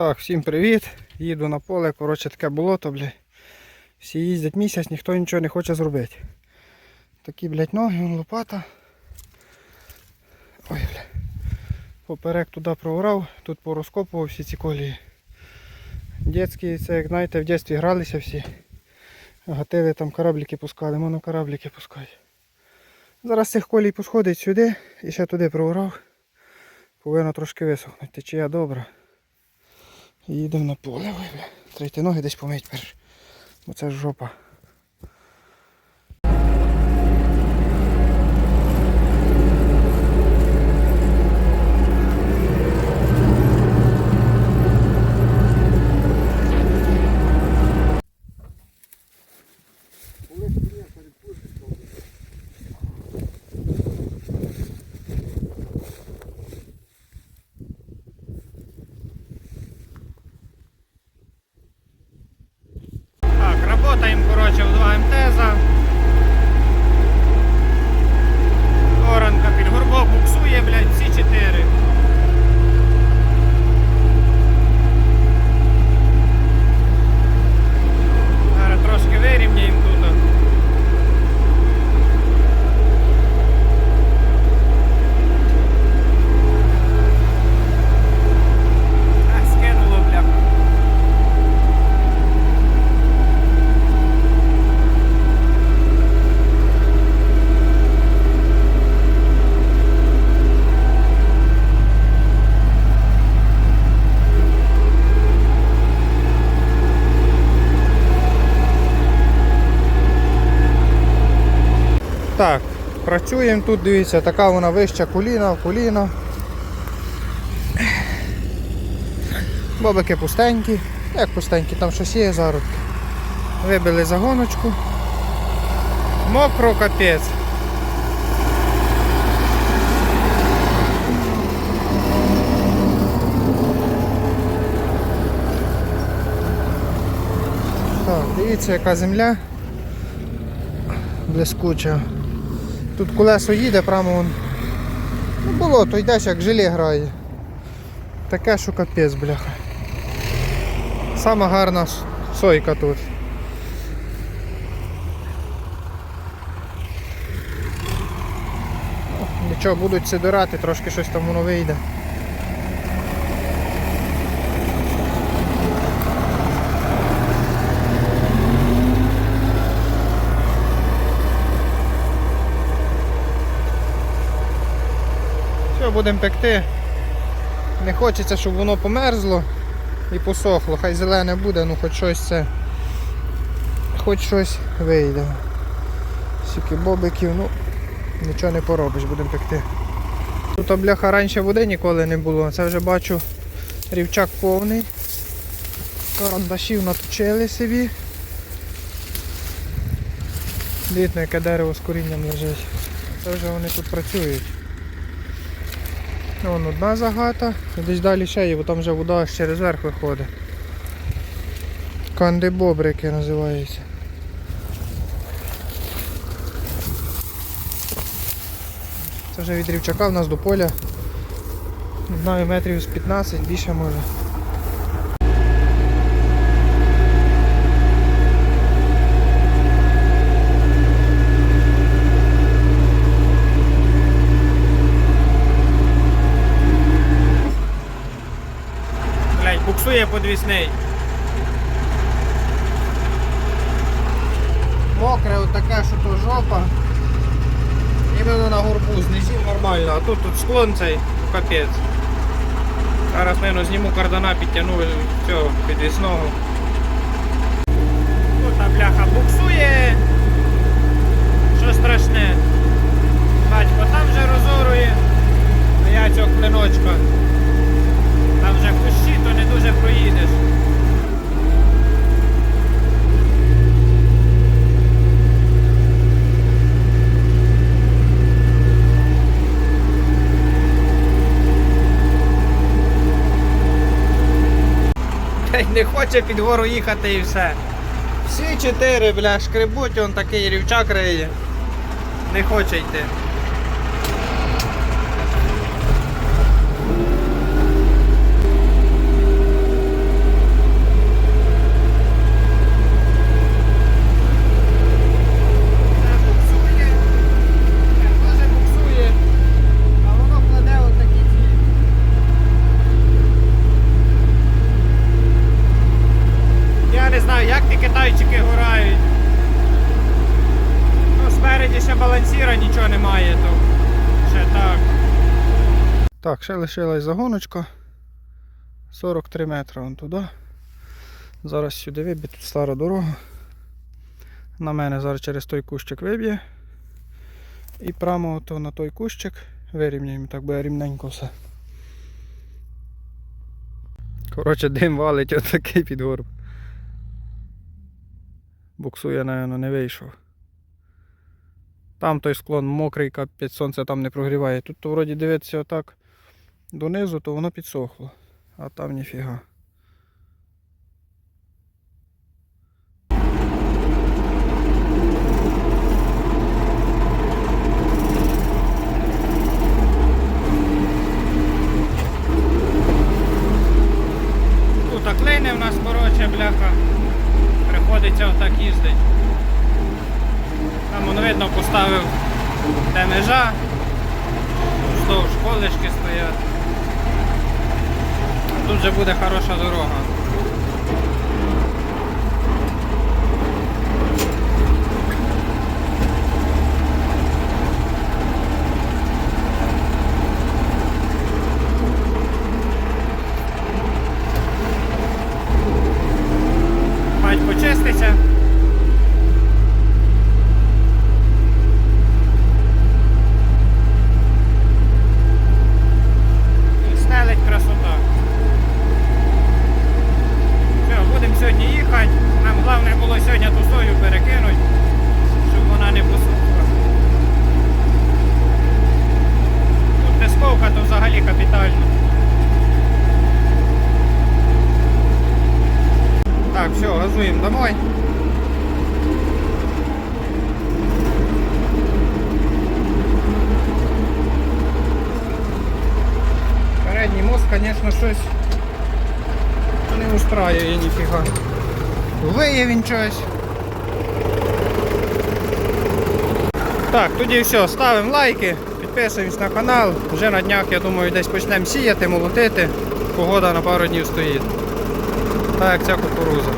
Так, всім привіт. Їду на поле, коротше таке болото, блядь. Всі їздять місяць, ніхто нічого не хоче зробити. Такі, блядь, ноги, вон лопата. Ой, бля. Поперек туди проорав, тут порозкопував всі ці колії. Дітські, це як знаєте, в дитинстві гралися всі. Гатили там кораблики пускали, монокораблики пускають. Зараз цих колій посходить сюди і ще туди проорав. Повинно трошки висохнути, течія добра. Їдемо на поле. Бля. Ноги десь помить перш. Бо це жопа. Фотаємо, коротше, в 2 МТЗ. Оранка під горбо буксує, блядь, всі 4. Так, працюємо тут, дивіться, така вона вища коліна, коліна. Бобики пустенькі. Як пустенькі, там щось є зародки. Вибили загоночку. Мокро капець. Так, дивіться, яка земля блискуча. Тут колесо їде прямо вон. Ну болото, йдеш як желе грає. Таке, що капець, бляха. Сама гарна сойка тут. Нічого, будуть сидорати, трошки щось там воно вийде. Все, будемо пекти. Не хочеться, щоб воно померзло і посохло. Хай зелене буде, ну хоч щось це. Хоч щось вийде. Скільки бобиків, ну нічого не поробиш, будемо пекти. Тут бляха раніше води ніколи не було. Це вже бачу рівчак повний. Карандашів наточили собі. Дивіться, яке дерево з корінням лежить. Це вже вони тут працюють. Вон одна загата, десь далі ще є, бо там вже вода через верх виходить. Кандибобрики називаються. Це вже від рівчака в нас до поля. Не знаю, метрів з 15, більше може. Буксує подвісний. Мокре отаке, що то жопа. Іменно на горбу знизів нормально, а тут тут склон цей капець. Зараз, мабуть, зніму кардана, підтягну цього підвісного. Тут бляха буксує. Що страшне. Батько там вже розорує, а я цього клиночка. Там вже кущі, то не дуже проїдеш. Та й не хоче під гору їхати і все. Всі чотири, бля, шкребуть, он такий рівчак риє. Не хоче йти. Ще нічого немає, то ще так. Так, ще лишилась загоночка. 43 метри вон туди. Зараз сюди виб'є, тут стара дорога. На мене зараз через той кущик виб'є. І прямо ото на той кущик вирівняємо, так буде рівненько все. Коротше, дим валить отакий під горб. Буксує, напевно, не вийшов. Там той склон мокрий, капець сонце там не прогріває. Тут вроді дивитися отак донизу, то воно підсохло. А там ніфіга. Тут клини в нас, коротше, бляха. Приходиться отак їздить. Там воно видно поставив де межа. Вздовж колишки стоять. Тут же буде хороша дорога. Щось не устраює ніфіга. Виє він щось. Так, тоді все, ставимо лайки, підписуємось на канал. Вже на днях, я думаю, десь почнемо сіяти, молотити. Погода на пару днів стоїть. Так як ця кукуруза.